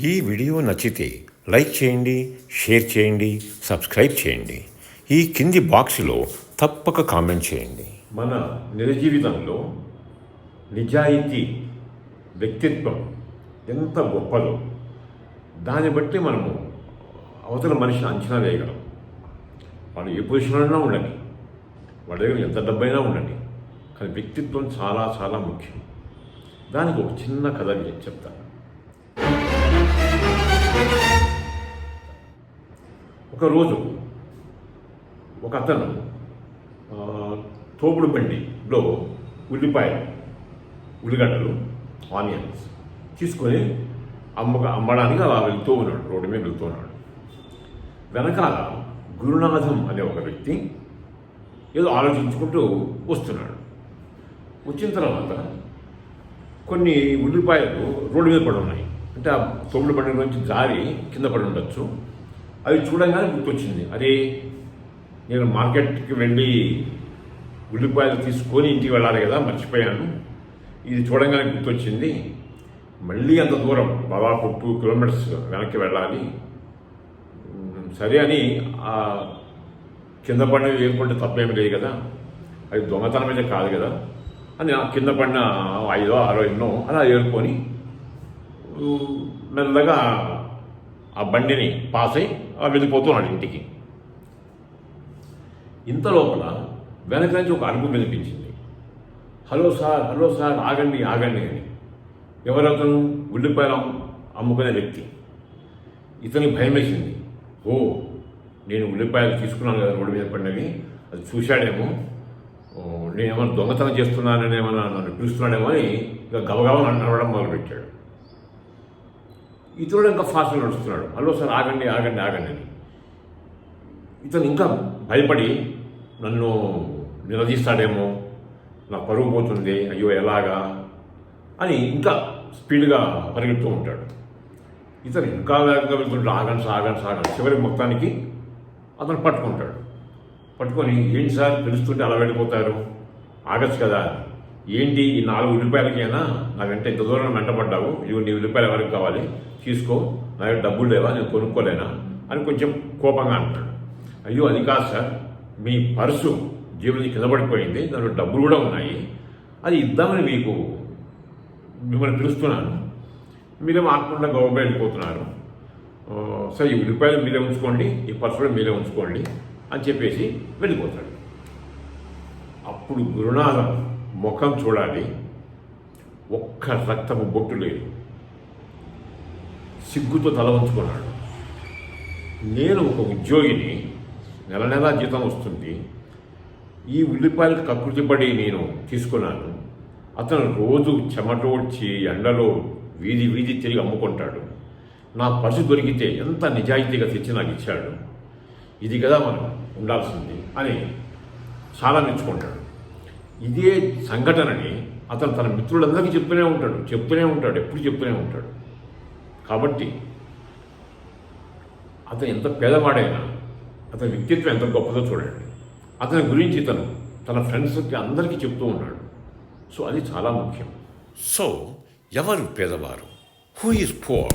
ఈ వీడియో నచ్చితే లైక్ చేయండి షేర్ చేయండి సబ్స్క్రైబ్ చేయండి. ఈ కింది బాక్స్లో తప్పక కామెంట్ చేయండి. మన నిజ జీవితంలో నిజాయితీ వ్యక్తిత్వం ఎంత గొప్పదో దాన్ని బట్టి మనము అవతల మనిషిని అంచనా వేయగలం. వాడు ఏ పొజిషన్లో ఉండండి. వాడి దగ్గర ఎంత డబ్బైనా ఉండండి. కానీ వ్యక్తిత్వం చాలా చాలా ముఖ్యం. దానికి ఒక చిన్న కథ నేను చెప్తాను ఒకరోజు ఒక అతను తోపుడు బండిలో ఉల్లిపాయ ఉల్లిగడ్డలు ఆనియన్స్ తీసుకొని అమ్మక అమ్మడానికి అలా వెళ్తూ ఉన్నాడు రోడ్డు మీద వెళ్తూ ఉన్నాడు. వెనకాల గురునాథం అనే ఒక వ్యక్తి ఏదో ఆలోచించుకుంటూ వస్తున్నాడు. వచ్చిన తర్వాత కొన్ని ఉల్లిపాయలు రోడ్డు మీద పడి ఉన్నాయి. అంటే ఆ తోపుడు పడిన నుంచి జారి కింద పడి ఉండొచ్చు. అవి చూడంగానే గుర్తొచ్చింది. అరే నేను మార్కెట్కి వెళ్ళి ఉల్లిపాయలు తీసుకొని ఇంటికి వెళ్ళాలి కదా మర్చిపోయాను. ఇది చూడంగానే గుర్తొచ్చింది. మళ్ళీ అంత దూరం దాదాపు టూ కిలోమీటర్స్ వెనక్కి వెళ్ళాలి. సరే అని ఆ కింద పడిన ఏర్పడితే తప్పేమి లేదు కదా. అది దొంగతనం అయితే కాదు కదా. అని ఆ కింద పడిన ఐదో ఆరో ఎన్నో అలా ఏరుకొని మెల్లగా ఆ బండిని పాస్ అయి వెళ్ళిపోతున్నాడు ఇంటికి. ఇంత లోపల వెనక నుంచి ఒక అరుపు వినిపించింది. హలో సార్ హలో సార్ ఆగండి ఆగండి అని. ఎవరతను? ఉల్లిపాయలు అమ్ముకునే వ్యక్తి. ఇతనికి భయం వేసింది ఓ నేను ఉల్లిపాయలు తీసుకున్నాను కదా రోడ్డు మీద పడినవి అది చూశాడేమో. నేనేమన్నా దొంగతనం చేస్తున్నానని ఏమన్నా నన్ను పిలుస్తున్నాడేమో అని ఇక గబగబా నడవడం మొదలుపెట్టాడు. ఇతరుడు ఇంకా ఫాస్ట్గా నడుస్తున్నాడు. హలో సార్ ఆగండి ఆగండి ఆగండి అని. ఇతను ఇంకా భయపడి నన్ను నిలదీస్తాడేమో నా పరుగు పోతుంది అయ్యో ఎలాగా అని ఇంకా స్పీడ్గా పరిగెడుతూ ఉంటాడు. ఇతను ఇంకా వేగంగా వెళ్తుంటాడు. ఆగండి సాగండి సాగండి చివరి మొత్తానికి అతను పట్టుకుంటాడు. పట్టుకొని ఏంటి సార్ పిలుస్తుంటే అలా వెళ్ళిపోతారు ఆగచ్చు కదా. ఏంటి ఈ నాలుగు ఉల్లిపాయలకైనా? నా వెంట ఇంత దూరం వెంటబడ్డావు ఇవి నీ ఉల్లిపాయలు ఎవరికి కావాలి? తీసుకో. నా దగ్గర డబ్బులు లేవా? నేను కొనుక్కోలేనా? అని కొంచెం కోపంగా అంటాడు. అయ్యో అది కాదు సార్. మీ పర్సు జీవుని కింద పడిపోయింది. దాంట్లో డబ్బులు కూడా ఉన్నాయి. అది ఇద్దామని మీకు మిమ్మల్ని పిలుస్తున్నాను. మీరేమో ఆకుండా గవర్నమెంట్ వెళ్ళిపోతున్నారు సరే ఈ ఉల్లిపాయలు మీరే ఉంచుకోండి. ఈ పర్సు కూడా మీరే ఉంచుకోండి. అని చెప్పేసి వెళ్ళిపోతాడు. అప్పుడు గురునాథం ముఖం చూడాలి. ఒక్క రక్తపు బొట్టు లేదు. సిగ్గుతో తల వంచుకున్నాడు. నేను ఒక ఉద్యోగిని. నెల నెలా జీతం వస్తుంది. ఈ ఉల్లిపాయలకు కకృతిపడి నేను తీసుకున్నాను. అతను రోజు చెమటోడ్చి ఎండలో వీధి వీధి తిరిగి అమ్ముకుంటాడు. నా పర్సు దొరికితే ఎంత నిజాయితీగా తెచ్చి నాకు ఇచ్చాడు? ఇది కదా మనం ఉండాల్సింది అని చాలా మెచ్చుకుంటాడు. ఇదే సంఘటనని అతను తన మిత్రులందరికీ చెప్తూనే ఉంటాడు చెప్తూనే ఉంటాడు ఎప్పుడు చెప్తూనే ఉంటాడు. కాబట్టి అతను ఎంత పేదవాడైనా అతని వ్యక్తిత్వం ఎంత గొప్పదో చూడండి. అతని గురించి ఇతను తన ఫ్రెండ్స్కి అందరికీ చెప్తూ ఉన్నాడు. సో అది చాలా ముఖ్యం. సో ఎవరు పేదవారు? Who is four